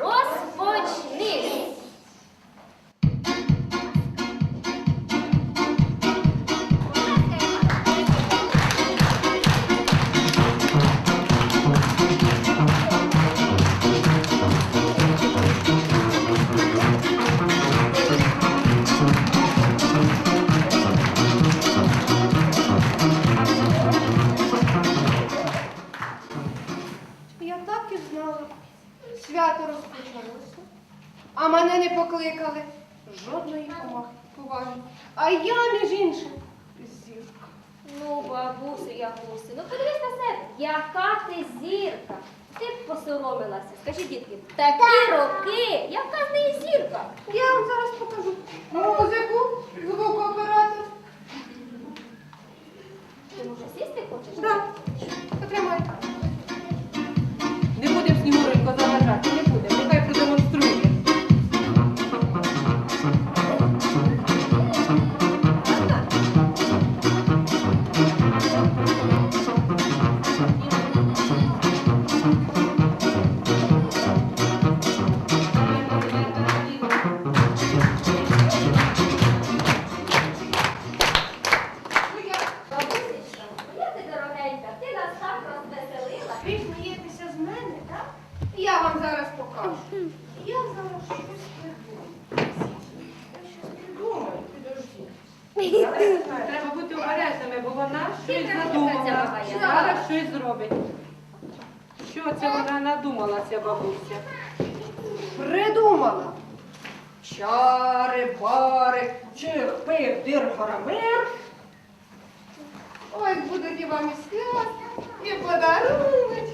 Розпочни. Я так і знала. Свято розпочалося, а мене не покликали. Жодної поваги. А я, між іншим, зірка. Ну, бабусю Ягусю, ну подивись на себе, яка ти зірка. Ти б посоромилася. Скажи, дітки, такі роки, яка з неї зірка? Я вам зараз покажу. Я зараз щось придумаю. Я щось придумаю, підожди. Треба бути обережними, бо вона щось Тільки задумала. Зараз щось зробить. Що це вона надумала, ця бабуся? Придумала. Чари, бари, чих, пих, дир, харамир. Ось будуть і вам і свят, і подарунки.